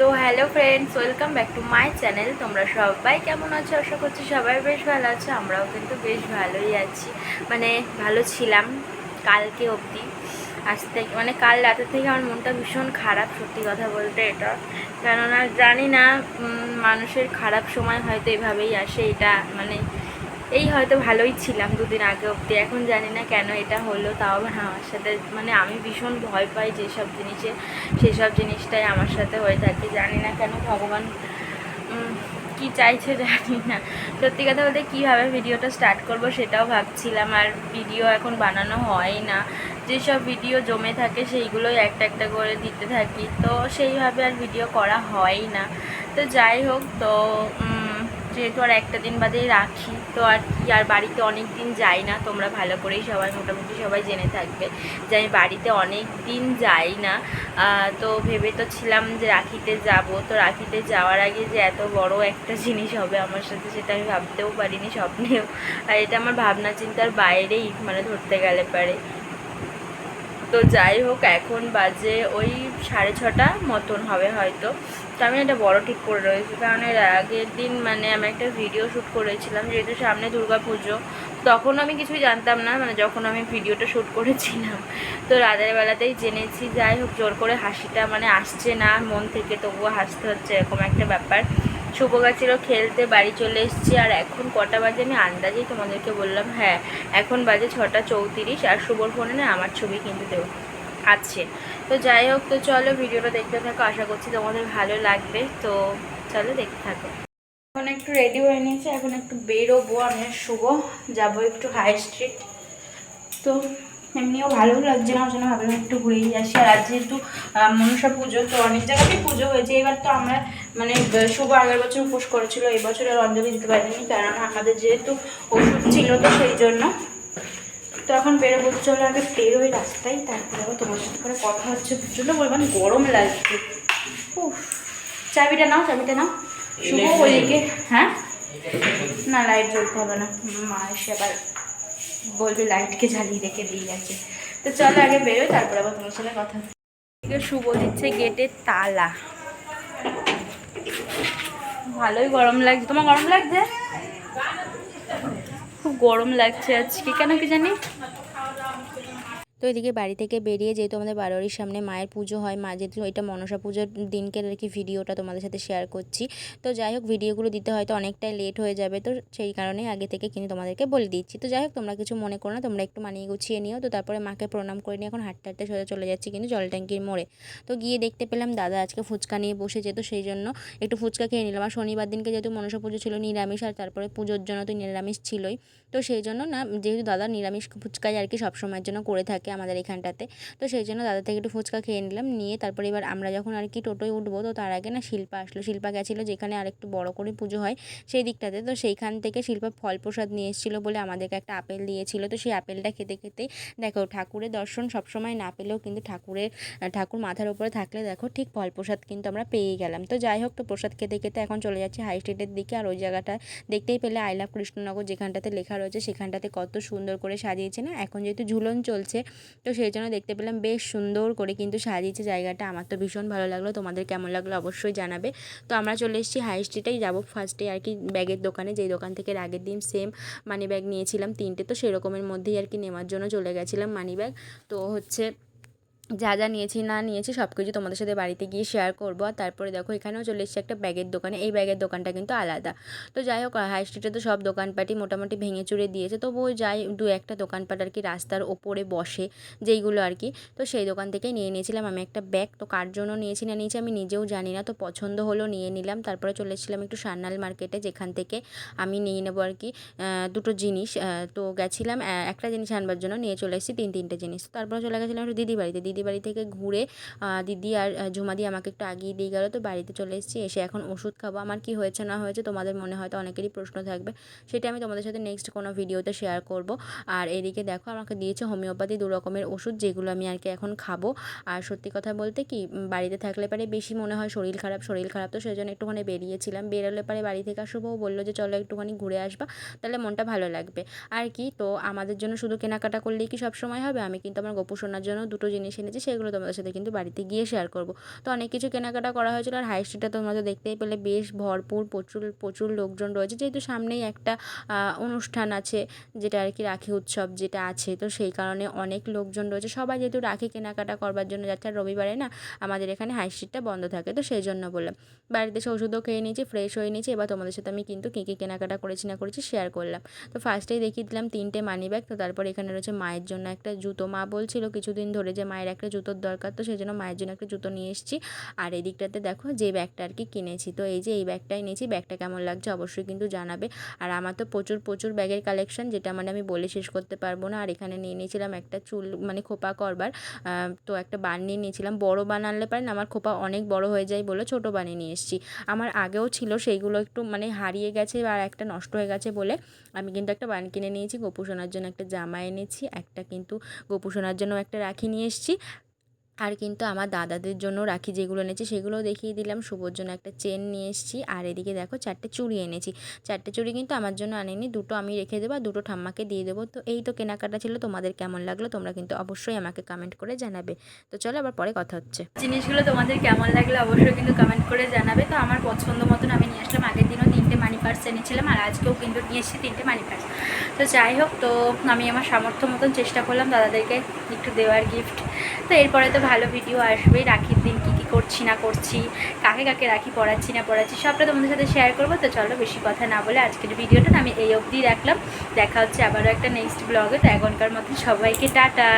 তো hello friends welcome back to my channel তোমরা সবাই কেমন আছো? আশা করছি সবাই বেশ ভালো আছো, আমরাও কিন্তু বেশ ভালোই আছি। মানে ভালো ছিলাম কালকে অবধি। আজ থেকে মানে কাল রাতের থেকে আমার মনটা ভীষণ খারাপ, সত্যি কথা বলতে এটা। কেননা জানি না মানুষের খারাপ সময় হয়তো এভাবেই আসে, এটা মানে এই হয়তো ভালোই ছিলাম দুদিন আগে অবধি, এখন জানি না কেন এটা হলো, তাও আমার সাথে মানে আমি ভীষণ ভয় পাই যেসব জিনিসে, সেসব জিনিসটাই আমার সাথে হয়ে থাকে, জানি না কেন ভগবান কি চাইছে জানি না। সত্যি কথা বলতে কীভাবে ভিডিওটা স্টার্ট করব সেটাও ভাবছিলাম, আর ভিডিও এখন বানানো হয় না। যেসব ভিডিও জমে থাকে সেইগুলোই একটা একটা করে দিতে থাকি, তো সেইভাবে আর ভিডিও করা হয় না। তো যাই হোক, তো যেহেতু আর একটা দিন বাদেই রাখি, তো আর কি, আর বাড়িতে অনেক দিন যাই না, তোমরা ভালো করেই সবাই, মোটামুটি সবাই জেনে থাকবে যে আমি বাড়িতে অনেক দিন যাই না। তো ভেবে তো ছিলাম যে রাখিতে যাব, তো রাখিতে যাওয়ার আগে যে এত বড় একটা জিনিস হবে আমার সাথে, সেটা আমি ভাবতেও পারিনি স্বপ্নেও। আর এটা আমার ভাবনা চিন্তার বাইরেই মানে ধরতে গেলে পারে। তো যাই হোক, এখন বাজে ওই সাড়ে ছটা মতন হবে হয়তো। তো আমি এটা বড় ঠিক করে রয়েছি, কারণ এর আগের দিন মানে আমি একটা ভিডিও শ্যুট করেছিলাম, যেহেতু সামনে দুর্গা পুজো তখন আমি কিছুই জানতাম না মানে যখন আমি ভিডিওটা শ্যুট করেছিলাম, তো রাতের বেলাতেই জেনেছি, যাই হোক, জোর করে হাসিটা মানে আসছে না, মন থেকে তবুও হাসতে হচ্ছে এরকম একটা ব্যাপার। শুভ গাছিরও খেলতে, বাড়ি চলে এসেছি, আর এখন কটা বাজে আমি আন্দাজেই তোমাদেরকে বললাম হ্যাঁ এখন বাজে ছটা চৌত্রিশ, আর শুভর ফোনে না আমার ছবি কিন্তু দেও আছে। তো যাই হোক, তো চলো ভিডিওটা দেখতে থাকো, আশা করছি তোমাদের ভালো লাগবে। তো চলো দেখতে থাকো। এখন একটু রেডি হয়ে নিয়েছে, এখন একটু বেরোবো, আমি শুভ। যাব একটু হাই স্ট্রিট তো এমনিও ভালো লাগছে না, ওই জন্য ভাবলাম একটু ঘুরেই আসি। আর আজ যেহেতু মনসা পুজো, তো অনেক জায়গাতেই পুজো হয়েছে। এবার তো আমরা মানে শুভ আগের বছর উপোস করেছিল বছর আর অঞ্জলি দিতে পারিনি, কারণ আমাদের যেহেতু ওষুধ ছিল তো সেই জন্য। তো এখন বেরোবো চলো আগে বেরোই রাস্তায় তারপরে আবার তোমার সাথে করে কথা হচ্ছে প্রচণ্ড পরিমাণ গরম লাগছে। উফ চাবিটা নাও চাবিটা নাও। শুভ ওইদিকে হ্যাঁ? না লাইট জ্বলতে হবে না। মা এসে আবার বলবে লাইটকে জ্বালিয়ে রেখে দিয়ে গেছে। তো চলো আগে বেরোই তারপরে আবার তোমার সাথে কথা শুভ দিচ্ছে গেটের তালা। ভালোই গরম লাগছে। তোমার গরম লাগছে? খুব গরম লাগছে আজকে। কেন কি জানি? তো এদিকে বাড়ি থেকে বেরিয়ে যেহেতু আমাদের বারোয়ারির সামনে মায়ের পুজো হয়, মা যেহেতু এটা মনসা পুজোর দিনকের আর কি ভিডিওটা তোমাদের সাথে শেয়ার করছি। তো যাই হোক, ভিডিওগুলো দিতে হয়তো অনেকটাই লেট হয়ে যাবে, তো সেই কারণে আগে থেকে কিন্তু তোমাদেরকে বলে দিচ্ছি। তো যাই হোক, তোমরা কিছু মনে করো না, তোমরা একটু মানিয়ে গুছিয়ে নিও। তো তারপরে মাকে প্রণাম করে নিয়ে এখন হাঁটতে হাঁটতে সোজা চলে যাচ্ছি কিন্তু জল ট্যাঙ্কির মোড়ে। তো গিয়ে দেখতে পেলাম দাদা আজকে ফুচকা নিয়ে বসে যেত সেই জন্য একটু ফুচকা খেয়ে নিলাম। আর শনিবার দিনকে যেহেতু মনসা পুজো ছিল, নিরামিষ আর তারপরে পুজোর জন্য তো নিরামিষ ছিলই। তো সেই জন্য না, যেহেতু দাদা নিরামিষ ফুচকাই আর কি সবসময়ের জন্য করে থাকে আমাদের এখানটাতে। তো সেই জন্য দাদা থেকে একটু ফুচকা খেয়ে নিলাম, নিয়ে তারপরে এবার আমরা যখন আর কি টোটোয় উঠবো, তো তার আগে না শিল্পা আসলো। শিল্পা গেছিল যেখানে আর একটু বড় করে পুজো হয় সেই দিকটাতে। তো সেইখান থেকে শিল্পা ফল প্রসাদ নিয়ে এসেছিল বলে আমাদেরকে একটা আপেল দিয়েছিল। তো সেই আপেলটা খেতে খেতে দেখো ঠাকুরের দর্শন সবসময় না পেলেও কিন্তু ঠাকুরের ঠাকুর মাথার উপরে থাকলে দেখো ঠিক ফল প্রসাদ কিন্তু আমরা পেয়ে গেলাম। তো যাই হোক তো প্রসাদ খেতে খেতে এখন চলে যাচ্ছি হাই স্ট্রিটের দিকে। আর ওই জায়গাটা দেখতেই পেলে আই লাভ কৃষ্ণনগর যেখানটাতে লেখা রয়েছে, সেখানটাতে কত সুন্দর করে সাজিয়েছে না? এখন যেহেতু ঝুলন চলছে তো সেই জন্য দেখতে পেলাম বেশ সুন্দর করে কিন্তু সাজিয়েছে জায়গাটা। আমার তো ভীষণ ভালো লাগল। তোমাদের কেমন লাগল অবশ্যই জানাবে। তো আমরা চলে এসেছি হাই স্ট্রিটেই যাব ফার্স্টে আর কি ব্যাগের দোকানে। যেই দোকান থেকে আগের দিন সেম মানি ব্যাগ নিয়েছিলাম তিনটে। তো সেরকমের মধ্যেই আর কি নেওয়ার জন্য চলে গেছিলাম মানি ব্যাগ তো হচ্ছে যা যা নিয়েছি, না নিয়েছি সব কিছু তোমাদের সাথে বাড়িতে গিয়ে শেয়ার করব। আর তারপরে দেখো, এখানেও চলে এসেছি একটা ব্যাগের দোকানে। এই ব্যাগের দোকানটা কিন্তু আলাদা। তো যাই হোক হাই স্ট্রিটে তো সব দোকানপাটই মোটামুটি ভেঙে চুরে দিয়েছে। তবুও যাই, দু একটা দোকানপাট আর কি রাস্তার ওপরে বসে যেইগুলো আর কি। তো সেই দোকান থেকেই নিয়ে নিয়েছিলাম আমি একটা ব্যাগ তো কার জন্য নিয়েছি না নিয়েছি আমি নিজেও জানি না। তো পছন্দ হলো নিয়ে নিলাম। তারপরে চলে এসেছিলাম একটু সান্নাল মার্কেটে যেখান থেকে আমি নিয়ে নেব আর কি দুটো জিনিস। তো গেছিলাম একটা জিনিস আনবার জন্য নিয়ে চলে এসেছি, তিন, তিনটে জিনিস। তারপরে চলে গেছিলাম একটু দিদি বাড়িতে। দিদি বাড়ি থেকে ঘুরে দিদি আর ঝুমাদি আমাকে একটু আগিয়ে দিয়ে গেলো, তো বাড়িতে চলে এসেছি, এসে এখন ওষুধ খাব। আমার কি হয়েছে না হয়েছে তোমাদের মনে হয়তো অনেকেরই প্রশ্ন থাকবে, সেটা আমি তোমাদের সাথে নেক্সট কোনো ভিডিওতে শেয়ার করব। আর এদিকে দেখো, আমাকে দিয়েছে হোমিওপ্যাথি দু রকমের ওষুধ, যেগুলো আমি আর কি এখন খাব। আর সত্যি কথা বলতে কি বাড়িতে থাকলে পারে বেশি মনে হয় শরীর খারাপ শরীর খারাপ, তো সেই জন্য একটুখানি বেরিয়েছিলাম। বেরোলে পারে বাড়ি থেকে আসব বলল যে চলো একটুখানি ঘুরে আসবা, তাহলে মনটা ভালো লাগবে। আর কি, তো আমাদের জন্য শুধু কেনাকাটা করলেই কি সব সময় হবে? আমি কিন্তু আমার গোপু সোনার জন্য দুটো জিনিস এনেছি কিনেছি সেগুলো তোমাদের সাথে কিন্তু বাড়িতে গিয়ে শেয়ার করব। তো অনেক কিছু কেনাকাটা করা হয়েছিল আর হাই স্ট্রিটটা তোমরা তো দেখতেই পেলে বেশ ভরপুর, প্রচুর প্রচুর লোকজন রয়েছে। যেহেতু সামনেই একটা অনুষ্ঠান আছে, যেটা আর কি রাখি উৎসব যেটা আছে, তো সেই কারণে অনেক লোকজন রয়েছে। সবাই যেহেতু রাখি কেনাকাটা করবার জন্য যাচ্ছে, আর রবিবারে না আমাদের এখানে হাই স্ট্রিটটা বন্ধ থাকে, তো সেই জন্য বললাম। বাড়িতে এসে ওষুধও খেয়ে নিয়েছি ফ্রেশ হয়ে নিয়েছি, এবার তোমাদের সাথে আমি কিন্তু কী কী কেনাকাটা করেছি না করেছি শেয়ার করলাম। তো ফার্স্টেই দেখিয়ে দিলাম তিনটে মানি ব্যাগ তো তারপর এখানে রয়েছে মায়ের জন্য একটা জুতো। মা বলছিল কিছুদিন ধরে যে মায়ের একটা জুতোর দরকার, তো সেই জন্য মায়ের জন্য একটা জুতো নিয়ে এসেছি। আর এই দিকটাতে দেখো যে ব্যাগটা আর কি কিনেছি, তো এই যে এই ব্যাগটাই নিয়েছি, ব্যাগটা কেমন লাগছে অবশ্যই কিন্তু জানাবে। আর আমার তো প্রচুর প্রচুর ব্যাগের কালেকশন যেটা মানে আমি বলে শেষ করতে পারব না। আর এখানে নিয়ে নিয়েছিলাম একটা চুল মানে খোপা করবার তো একটা বান নিয়ে নিয়েছিলাম। বড় বান আনলে পারেন, আমার খোপা অনেক বড় হয়ে যায় বলে ছোট বানিয়ে নিয়ে এসেছি। আমার আগেও ছিল সেইগুলো একটু মানে হারিয়ে গেছে আর একটা নষ্ট হয়ে গেছে বলে আমি কিন্তু একটা বান কিনে নিয়েছি। গোপু সোনার জন্য একটা জামা এনেছি, একটা কিন্তু গোপু সোনার জন্য একটা রাখি নিয়ে এসেছি। আর কিন্তু আমার দাদাদের জন্য রাখি যেগুলো এনেছি সেগুলো দেখিয়ে দিলাম। শুভর জন্য একটা চেন নিয়ে এসেছি আর এদিকে দেখো চারটে চুড়ি এনেছি। চারটে চুড়ি কিন্তু আমার জন্য আনেনি, দুটো আমি রেখে দেবো আর দুটো ঠাম্মাকে দিয়ে দেবো। তো এই তো কেনাকাটা ছিল, তোমাদের কেমন লাগল তোমরা কিন্তু অবশ্যই আমাকে কমেন্ট করে জানাবে। তো চলো আবার পরে কথা হচ্ছে। জিনিসগুলো তোমাদের কেমন লাগল অবশ্যই কিন্তু কমেন্ট করে জানাবে। তো আমার পছন্দ মতন আমি নিয়ে আসলাম আগের দিনও তিনটে মানি পার্স এনেছিলাম আর আজকেও কিন্তু নিয়ে এসেছি তিনটে মানি পার্স তো যাই হোক, তো আমি আমার সামর্থ্য মতন চেষ্টা করলাম দাদাদেরকে একটু দেওয়ার গিফট তো এরপরে তো ভালো ভিডিও আসবেই, রাখির দিন কী কী করছি না করছি, কাকে কাকে রাখি পড়াচ্ছি না পড়াচ্ছি, সবটা তোমাদের সাথে শেয়ার করব। তো চলো বেশি কথা না বলে আজকের ভিডিওটা আমি এই অবধি রাখলাম। দেখা হচ্ছে আবারও একটা নেক্সট ব্লগে তো এখনকার মতন সবাইকে টাটা।